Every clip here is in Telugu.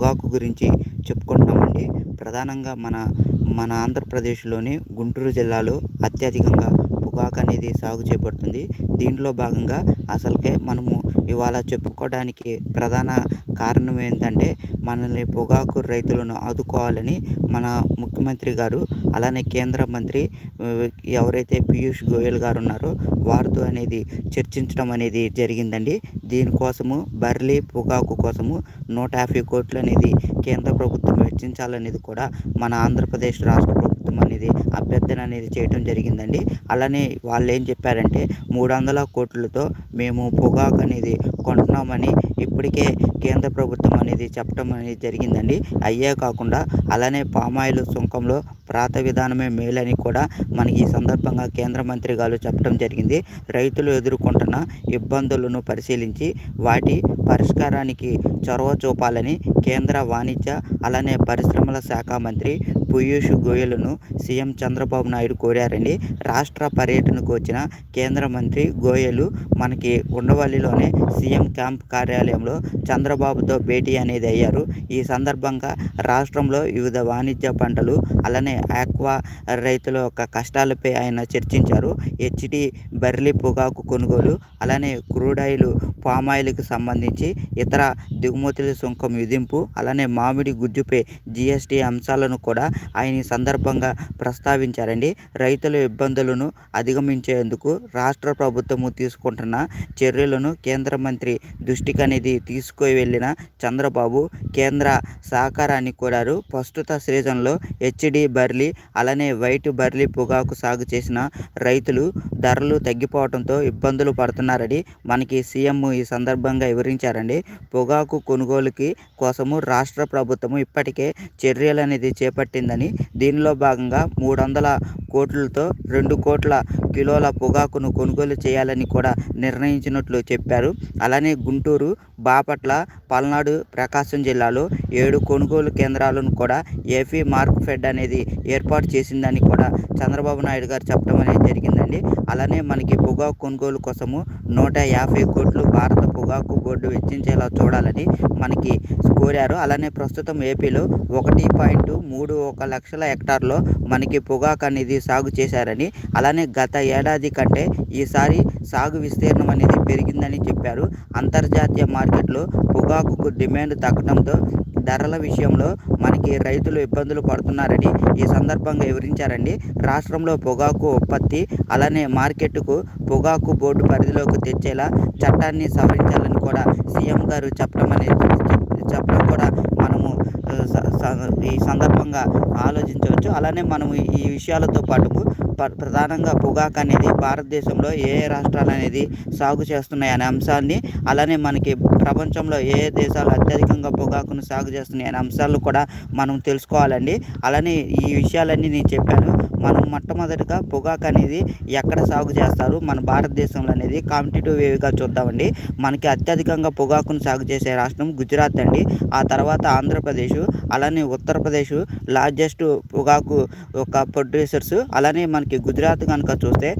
పొగాకు గురించి చెప్పుకుంటామండి ప్రధానంగా మన మన ఆంధ్రప్రదేశ్లోని గుంటూరు జిల్లాలో అత్యధికంగా పొగాకు అనేది సాగు చేయబడుతుంది దీంట్లో భాగంగా అసలుకే మనము ఇవాళ చెప్పుకోవడానికి ప్రధాన కారణం ఏంటంటే మనల్ని పొగాకు రైతులను ఆదుకోవాలని మన ముఖ్యమంత్రి గారు అలానే కేంద్ర మంత్రి ఎవరైతే పీయూష్ గోయల్ గారు ఉన్నారో వారితో అనేది చర్చించడం అనేది జరిగిందండి. దీనికోసము బర్లీ పొగాకు కోసము నూట యాభై కోట్లు అనేది కేంద్ర ప్రభుత్వం వెచ్చించాలనేది కూడా మన ఆంధ్రప్రదేశ్ రాష్ట్ర ప్రభుత్వం అనేది అభ్యర్థన అనేది చేయడం జరిగిందండి. అలానే వాళ్ళు ఏం చెప్పారంటే మూడు వందల కోట్లతో మేము పొగాకు అనేది కొంటున్నామని ఇప్పటికే కేంద్ర ప్రభుత్వం అనేది చెప్పడం అనేది జరిగిందండి. అయ్యే కాకుండా అలానే పామాయిల్ సుంకంలో ప్రాత విధానమే మేలని కూడా మనకి ఈ సందర్భంగా కేంద్ర మంత్రి గారు చెప్పడం జరిగింది. రైతులు ఎదుర్కొంటున్న ఇబ్బందులను పరిశీలించి వాటి పరిష్కారానికి చొరవ చూపాలని కేంద్ర వాణిజ్య అలానే పరిశ్రమల శాఖ మంత్రి పీయూష్ గోయల్ను సీఎం చంద్రబాబు నాయుడు కోరారండి. రాష్ట్ర పర్యటనకు వచ్చిన కేంద్ర మంత్రి గోయలు మనకి ఉండవల్లిలోనే సీఎం క్యాంప్ కార్యాలయంలో చంద్రబాబుతో భేటీ అనేది అయ్యారు. ఈ సందర్భంగా రాష్ట్రంలో వివిధ వాణిజ్య పంటలు అలానే ఆక్వా రైతుల యొక్క కష్టాలపై ఆయన చర్చించారు. హెచ్డి బర్లీ పొగాకు కొనుగోలు అలానే క్రూడాయిల్ పామాయిల్కి సంబంధించి ఇతర దిగుమతుల సుంకం విధింపు అలానే మామిడి గుజ్జుపై జిఎస్టీ అంశాలను కూడా ఆయన ఈ సందర్భంగా ప్రస్తావించారండి. రైతుల ఇబ్బందులను అధిగమించేందుకు రాష్ట్ర ప్రభుత్వము తీసుకుంటున్న చర్యలను కేంద్ర మంత్రి దృష్టికి అనేది తీసుకువెళ్ళిన చంద్రబాబు కేంద్ర సహకారాన్ని కోరారు. ప్రస్తుత సీజన్లో హెచ్డి బర్లీ అలానే వైట్ బర్లీ పొగాకు సాగు చేసిన రైతులు ధరలు తగ్గిపోవడంతో ఇబ్బందులు పడుతున్నారని మనకి సీఎం ఈ సందర్భంగా వివరించారండి. పొగాకు కొనుగోలుకి కోసము రాష్ట్ర ప్రభుత్వము ఇప్పటికే చర్యలు అనేది చేపట్టింది. జరిగిందని దీనిలో భాగంగా మూడు వందల కోట్లతో రెండు కోట్ల కిలోల పొగాకును కొనుగోలు చేయాలని కూడా నిర్ణయించినట్లు చెప్పారు. అలానే గుంటూరు బాపట్ల పల్నాడు ప్రకాశం జిల్లాలో ఏడు కొనుగోలు కేంద్రాలను కూడా ఏపీ మార్క్ ఫెడ్ అనేది ఏర్పాటు చేసిందని కూడా చంద్రబాబు నాయుడు గారు చెప్పడం అనేది జరిగిందండి. అలానే మనకి పొగాకు కొనుగోలు కోసము నూట యాభై కోట్లు భారత పొగాకు బోర్డు వెచ్చించేలా చూడాలని మనకి కోరారు. అలానే ప్రస్తుతం ఏపీలో ఒకటి పాయింట్ మూడు ఒక లక్షల హెక్టార్లో మనకి పొగాకు అనేది సాగు చేశారని అలానే గత ఏడాది కంటే ఈసారి సాగు విస్తీర్ణం అనేది పెరిగిందని చెప్పారు. అంతర్జాతీయ మార్కెట్లో పొగాకుకు డిమాండ్ తగ్గడంతో ధరల విషయంలో మనకి రైతులు ఇబ్బందులు పడుతున్నారని ఈ సందర్భంగా వివరించారండి. రాష్ట్రంలో పొగాకు ఉత్పత్తి అలానే మార్కెట్కు పొగాకు బోర్డు పరిధిలోకి తెచ్చేలా చట్టాన్ని సవరించాలని కూడా సీఎం గారు చెప్పడం అనేది చెప్పడం కూడా మనము ఆ, స- స- ఈ సందర్భంగా ఆలోచించవచ్చు. అలానే మనము ఈ విషయాలతో పాటు ప- ప్రధానంగా పొగాకు అనేది భారతదేశంలో ఏ ఏ రాష్ట్రాలు అనేది సాగు చేస్తున్నాయి అనే అంశాన్ని అలానే మనకి ప్రపంచంలో ఏ దేశాలు అత్యధికంగా పొగాకును సాగు చేస్తున్నాయి అనే అంశాలు కూడా మనం తెలుసుకోవాలండి. అలానే ఈ విషయాలన్నీ నేను చెప్పాను. మనం మొట్టమొదటిగా పొగాకు అనేది ఎక్కడ సాగు చేస్తారు? మన భారతదేశంలో అనేది కాంపిటేటివ్ వేవ్గా చూద్దామండి. మనకి అత్యధికంగా పొగాకును సాగు చేసే రాష్ట్రం గుజరాత్ అండి. ఆ తర్వాత ఆంధ్రప్రదేశ్ అలానే ఉత్తరప్రదేశ్ లార్జెస్ట్ పొగాకు ఒక ప్రొడ్యూసర్స్ అలానే మనకి గుజరాత్ కనుక చూస్తే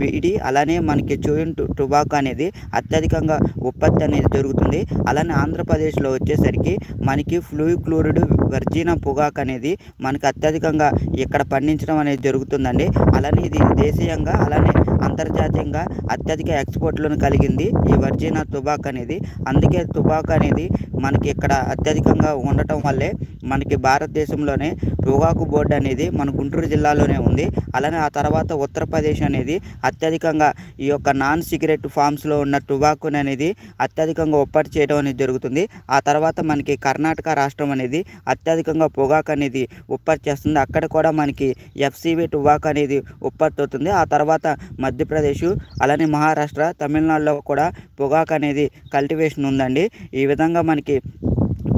బీడి అలానే మనకి చూయిన్ టొబాకో అనేది అత్యధికంగా ఉత్పత్తి అనేది జరుగుతుంది. అలానే ఆంధ్రప్రదేశ్లో వచ్చేసరికి మనకి ఫ్లూ క్లోరిడ్ వర్జీన పొగాకు అనేది మనకి అత్యధికంగా ఇక్కడ పండించడం అనేది జరుగుతుందండి. అలానే ఇది దేశీయంగా అలానే అంతర్జాతీయంగా అత్యధిక ఎక్స్పోర్ట్లను కలిగింది ఈ వర్జీనా తుబాక్ అనేది. అందుకే తుబాక్ అనేది మనకి ఇక్కడ అత్యధికంగా ఉండటం వల్లే మనకి భారతదేశంలోనే పొగాకు బోర్డు అనేది మన గుంటూరు జిల్లాలోనే ఉంది. అలానే ఆ తర్వాత ఉత్తరప్రదేశ్ అనేది అత్యధికంగా ఈ యొక్క నాన్ సిగరెట్ ఫామ్స్లో ఉన్న టుబాకుని అనేది అత్యధికంగా ఉత్పత్తి చేయడం అనేది జరుగుతుంది. ఆ తర్వాత మనకి కర్ణాటక రాష్ట్రం అనేది అత్యధికంగా పొగాకు అనేది ఉత్పత్తి చేస్తుంది. అక్కడ కూడా మనకి ఎఫ్సీవీ టుబాక్ అనేది ఉత్పత్తి అవుతుంది. ఆ తర్వాత మధ్యప్రదేశ్ అలానే మహారాష్ట్ర తమిళనాడులో కూడా పొగాకు అనేది కల్టివేషన్ ఉందండి. ఈ విధంగా మనకి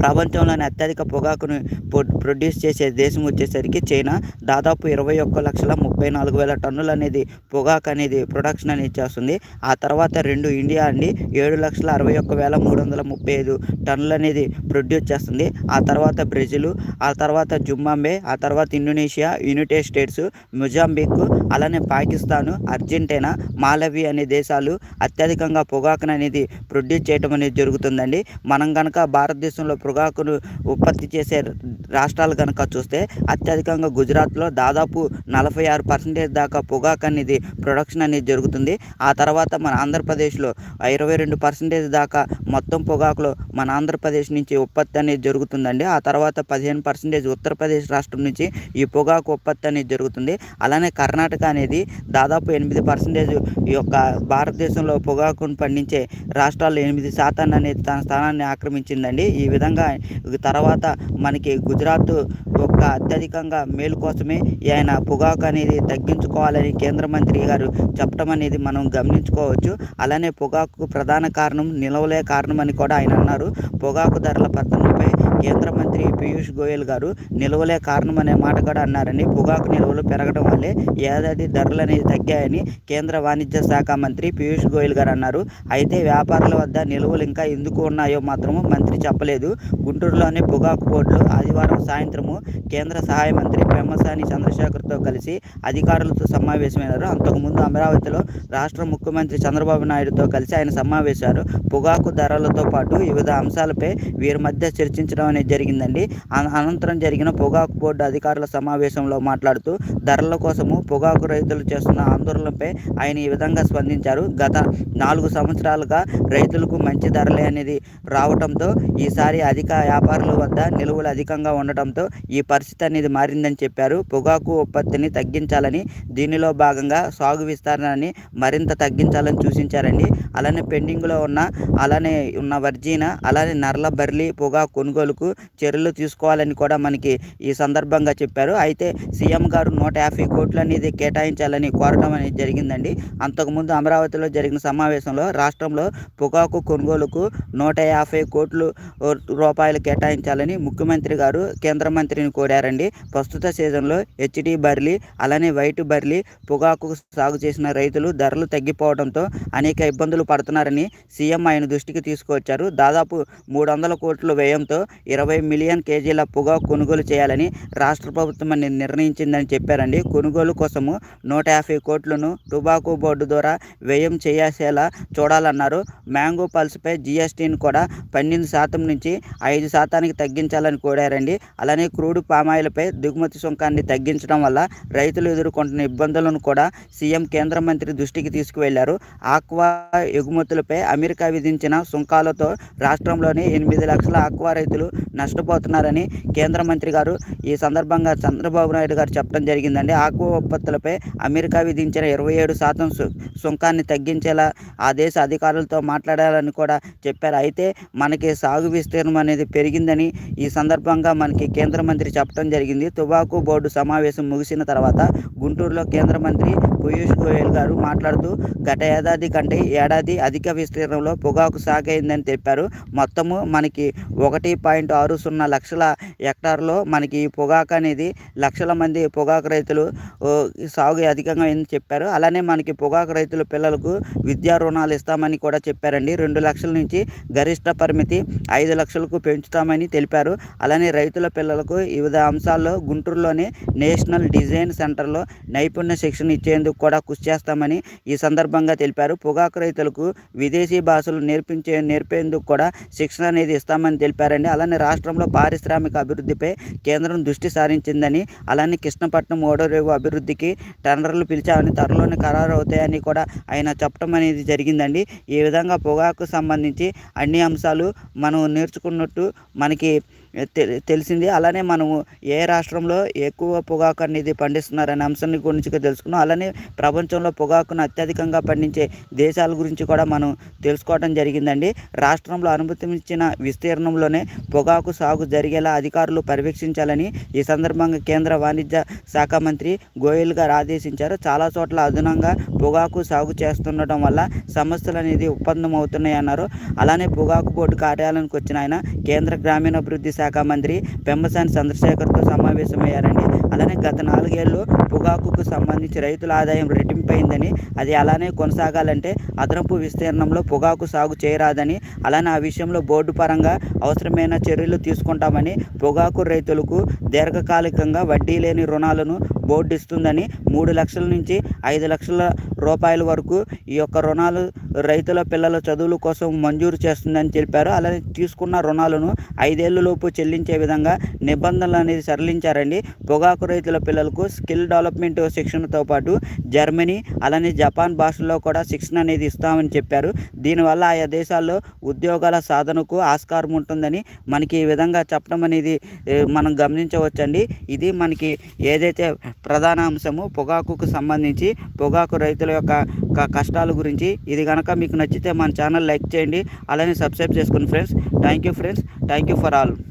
ప్రపంచంలోని అత్యధిక పొగాకును ప్రొడ్యూస్ చేసే దేశం వచ్చేసరికి చైనా. దాదాపు ఇరవై ఒక్క లక్షల ముప్పై నాలుగు వేల టన్నులు అనేది పొగాకు అనేది ప్రొడక్షన్ అనేది చేస్తుంది. ఆ తర్వాత రెండు ఇండియా అండి. ఏడు లక్షల అరవై ఒక్క వేల మూడు వందల ముప్పై ఐదు టన్నులు అనేది ప్రొడ్యూస్ చేస్తుంది. ఆ తర్వాత బ్రెజిల్ ఆ తర్వాత జుంబాంబే ఆ తర్వాత ఇండోనేషియా యునైటెడ్ స్టేట్స్ మొజాంబిక్ అలానే పాకిస్తాన్ అర్జెంటీనా మాలవి అనే దేశాలు అత్యధికంగా పొగాకును అనేది ప్రొడ్యూస్ చేయడం అనేది జరుగుతుందండి. మనం కనుక భారతదేశంలో పొగాకును ఉత్పత్తి చేసే రాష్ట్రాలు కనుక చూస్తే అత్యధికంగా గుజరాత్లో దాదాపు నలభై ఆరు పర్సెంటేజ్ దాకా పొగాకు అనేది ప్రొడక్షన్ అనేది జరుగుతుంది. ఆ తర్వాత మన ఆంధ్రప్రదేశ్లో ఇరవై రెండు పర్సెంటేజ్ దాకా మొత్తం పొగాకులో మన ఆంధ్రప్రదేశ్ నుంచి ఉత్పత్తి అనేది జరుగుతుందండి. ఆ తర్వాత పదిహేను పర్సెంటేజ్ ఉత్తరప్రదేశ్ రాష్ట్రం నుంచి ఈ పొగాకు ఉత్పత్తి అనేది జరుగుతుంది. అలానే కర్ణాటక అనేది దాదాపు ఎనిమిది పర్సెంటేజ్ ఈ యొక్క భారతదేశంలో పొగాకును పండించే రాష్ట్రాల్లో ఎనిమిది శాతాన్ని అనేది తన స్థానాన్ని ఆక్రమించిందండి. ఈ విధంగా తర్వాత మనకి గుజరాత్ యొక్క అత్యధికంగా మేలు కోసమే ఆయన పొగాకు అనేది తగ్గించుకోవాలని కేంద్ర మంత్రి గారు చెప్పడం అనేది మనం గమనించుకోవచ్చు. అలానే పొగాకు ప్రధాన కారణం నిలవలే కారణం అని కూడా ఆయన అన్నారు. పొగాకు ధరల పతనంపై కేంద్ర మంత్రి పీయూష్ గోయల్ గారు నిలవలే కారణం అనే మాట కూడా అన్నారని పొగాకు నిల్వలు పెరగడం వల్లే ఏడాది ధరలు అనేది తగ్గాయని కేంద్ర వాణిజ్య శాఖ మంత్రి పీయూష్ గోయల్ గారు అన్నారు. అయితే వ్యాపారుల వద్ద నిల్వలు ఇంకా ఎందుకు ఉన్నాయో మాత్రము మంత్రి చెప్పలేదు. గుంటూరులోని పొగాకు బోర్డులో ఆదివారం సాయంత్రము కేంద్ర సహాయ మంత్రి పెమ్మసాని చంద్రశేఖర్తో కలిసి అధికారులతో సమావేశమైనారు. అంతకుముందు అమరావతిలో రాష్ట్ర ముఖ్యమంత్రి చంద్రబాబు నాయుడుతో కలిసి ఆయన సమావేశారు పొగాకు ధరలతో పాటు వివిధ అంశాలపై వీరి మధ్య చర్చించడం అనేది జరిగిందండి. అన- అనంతరం జరిగిన పొగాకు బోర్డు అధికారుల సమావేశంలో మాట్లాడుతూ ధరల కోసము పొగాకు రైతులు చేస్తున్న ఆందోళనపై ఆయన ఈ విధంగా స్పందించారు. గత నాలుగు సంవత్సరాలుగా రైతులకు మంచి ధరలే అనేది రావడంతో ఈసారి అధిక వ్యాపారుల వద్ద నిలువలు అధికంగా ఉండటంతో ఈ పరిస్థితి అనేది మారిందని చెప్పారు. పొగాకు ఉత్పత్తిని తగ్గించాలని దీనిలో భాగంగా సాగు విస్తరణని మరింత తగ్గించాలని సూచించారండి. అలానే పెండింగ్లో ఉన్న అలానే ఉన్న వర్జీన అలానే నర్ల బర్లీ పొగాకు కొనుగోలుకు చర్యలు తీసుకోవాలని కూడా మనకి ఈ సందర్భంగా చెప్పారు. అయితే సీఎం గారు నూట యాభై కోట్లు అనేది కేటాయించాలని కోరటం అనేది జరిగిందండి. అంతకుముందు అమరావతిలో జరిగిన సమావేశంలో రాష్ట్రంలో పొగాకు కొనుగోలుకు నూట యాభై కోట్లు రూపాయలు కేటాయించాలని ముఖ్యమంత్రి గారు కేంద్ర మంత్రిని కోరారండి. ప్రస్తుత సీజన్లో హెచ్డి బర్లీ అలానే వైట్ బర్లీ పొగాకు సాగు చేసిన రైతులు ధరలు తగ్గిపోవడంతో అనేక ఇబ్బందులు పడుతున్నారని సీఎం ఆయన దృష్టికి తీసుకువచ్చారు. దాదాపు మూడు వందల కోట్ల వ్యయంతో ఇరవై మిలియన్ కేజీల పొగాకు కొనుగోలు చేయాలని రాష్ట్ర ప్రభుత్వం నిర్ణయించిందని చెప్పారండి. కొనుగోలు కోసము నూట యాభై కోట్లను టుబాకో బోర్డు ద్వారా వ్యయం చేయాసేలా చూడాలన్నారు. మ్యాంగో పల్స్పై జిఎస్టీని కూడా పన్నెండు శాతం నుంచి ఐదు శాతానికి తగ్గించాలని కోరారండి. అలానే క్రూడ్ పామాయిల్పై దిగుమతి సుంకాన్ని తగ్గించడం వల్ల రైతులు ఎదుర్కొంటున్న ఇబ్బందులను కూడా సీఎం కేంద్ర మంత్రి దృష్టికి తీసుకువెళ్ళారు. ఆక్వా ఎగుమతులపై అమెరికా విధించిన సుంకాలతో రాష్ట్రంలోని ఎనిమిది లక్షల ఆక్వా రైతులు నష్టపోతున్నారని కేంద్ర మంత్రి గారు ఈ సందర్భంగా చంద్రబాబు నాయుడు గారు చెప్పడం జరిగిందండి. ఆక్వా ఉత్పత్తులపై అమెరికా విధించిన ఇరవై ఏడు శాతం సుంకాన్ని తగ్గించేలా ఆ దేశ అధికారులతో మాట్లాడాలని కూడా చెప్పారు. అయితే మనకి సాగు విస్తీర్ణం అనేది పెరిగిందని ఈ సందర్భంగా మనకి కేంద్ర మంత్రి చెప్పడం జరిగింది. తుబాకు బోర్డు సమావేశం ముగిసిన తర్వాత గుంటూరులో కేంద్ర మంత్రి పీయూష్ గోయల్ గారు మాట్లాడుతూ గత ఏడాది కంటే ఏడాది అధిక విస్తీర్ణంలో పొగాకు సాగైందని తెలిపారు. మొత్తము మనకి ఒకటి పాయింట్ ఆరు సున్నా లక్షల హెక్టార్లో మనకి ఈ పొగాకు అనేది లక్షల మంది పొగాకు రైతులు సాగు అధికంగా అయిందని చెప్పారు. అలానే మనకి పొగాకు రైతుల పిల్లలకు విద్యా రుణాలు ఇస్తామని కూడా చెప్పారండి. రెండు లక్షల నుంచి గరిష్ట పరిమితి ఐదు లక్షలకు పెంచుతామని తెలిపారు. అలానే రైతుల పిల్లలకు వివిధ అంశాల్లో గుంటూరులోని నేషనల్ డిజైన్ సెంటర్లో నైపుణ్య శిక్షణ ఇచ్చేందుకు కూడా కృషి చేస్తామని ఈ సందర్భంగా తెలిపారు. పొగాకు రైతులకు విదేశీ భాషలు నేర్పించే నేర్పేందుకు కూడా శిక్షణ అనేది ఇస్తామని తెలిపారండి. అలానే రాష్ట్రంలో పారిశ్రామిక అభివృద్ధిపై కేంద్రం దృష్టి సారించిందని అలానే కృష్ణపట్నం ఓడరేవు అభివృద్ధికి టెండర్లు పిలిచామని త్వరలోనే ఖరారు అవుతాయని కూడా ఆయన చెప్పడం అనేది జరిగిందండి. ఈ విధంగా పొగాకు సంబంధించి అన్ని అంశాలు మనం నేర్చుకున్నట్టు మనకి తె- తెలిసింది. అలానే మనము ఏ రాష్ట్రంలో ఎక్కువ పొగాకు అనేది పండిస్తున్నారనే అంశాన్ని గురించి తెలుసుకున్నాం. అలానే ప్రపంచంలో పొగాకును అత్యధికంగా పండించే దేశాల గురించి కూడా మనం తెలుసుకోవడం జరిగిందండి. రాష్ట్రంలో అనుమతించిన విస్తీర్ణంలోనే పొగాకు సాగు జరిగేలా అధికారులు పర్యవేక్షించాలని ఈ సందర్భంగా కేంద్ర వాణిజ్య శాఖ మంత్రి గోయల్ గారు ఆదేశించారు. చాలా చోట్ల అదనంగా పొగాకు సాగు చేస్తుండటం వల్ల సమస్యలు అనేది ఒప్పందం అవుతున్నాయన్నారు అలానే పొగాకు బోర్డు కార్యాలయానికి వచ్చిన ఆయన కేంద్ర గ్రామీణాభివృద్ధి శాఖ మంత్రి పెమ్మసాని చంద్రశేఖర్తో సమావేశమయ్యారండి. అలానే గత నాలుగేళ్ళు పొగాకుకు సంబంధించి రైతుల ఆదాయం రెట్టింపైందని అది అలానే కొనసాగాలంటే అదనపు విస్తీర్ణంలో పొగాకు సాగు చేయరాదని అలానే ఆ విషయంలో బోర్డు పరంగా అవసరమైన చర్యలు తీసుకుంటామని పొగాకు రైతులకు దీర్ఘకాలికంగా వడ్డీ లేని రుణాలను బోర్డు ఇస్తుందని మూడు లక్షల నుంచి ఐదు లక్షల రూపాయల వరకు ఈ యొక్క రుణాలు రైతుల పిల్లల చదువుల కోసం మంజూరు చేస్తుందని తెలిపారు. అలానే తీసుకున్న రుణాలను ఐదేళ్ళలోపు చెల్లించే విధంగా నిబంధనలు అనేది సరళించారండి పొగాకు రైతుల పిల్లలకు స్కిల్ డెవలప్మెంట్ శిక్షణతో పాటు జర్మనీ అలానే జపాన్ భాషల్లో కూడా శిక్షణ అనేది ఇస్తామని చెప్పారు. దీనివల్ల ఆయా దేశాల్లో ఉద్యోగాల సాధనకు ఆస్కారం ఉంటుందని మనకి ఈ విధంగా చెప్పడం అనేది మనం గమనించవచ్చండి. ఇది మనకి ఏదైతే ప్రధాన అంశము పొగాకుకు సంబంధించి పొగాకు రైతుల యొక్క కష్టాల గురించి ఇది కనుక మీకు నచ్చితే మన ఛానల్ లైక్ చేయండి అలానే సబ్స్క్రైబ్ చేసుకోండి friends. Thank you friends thank you for all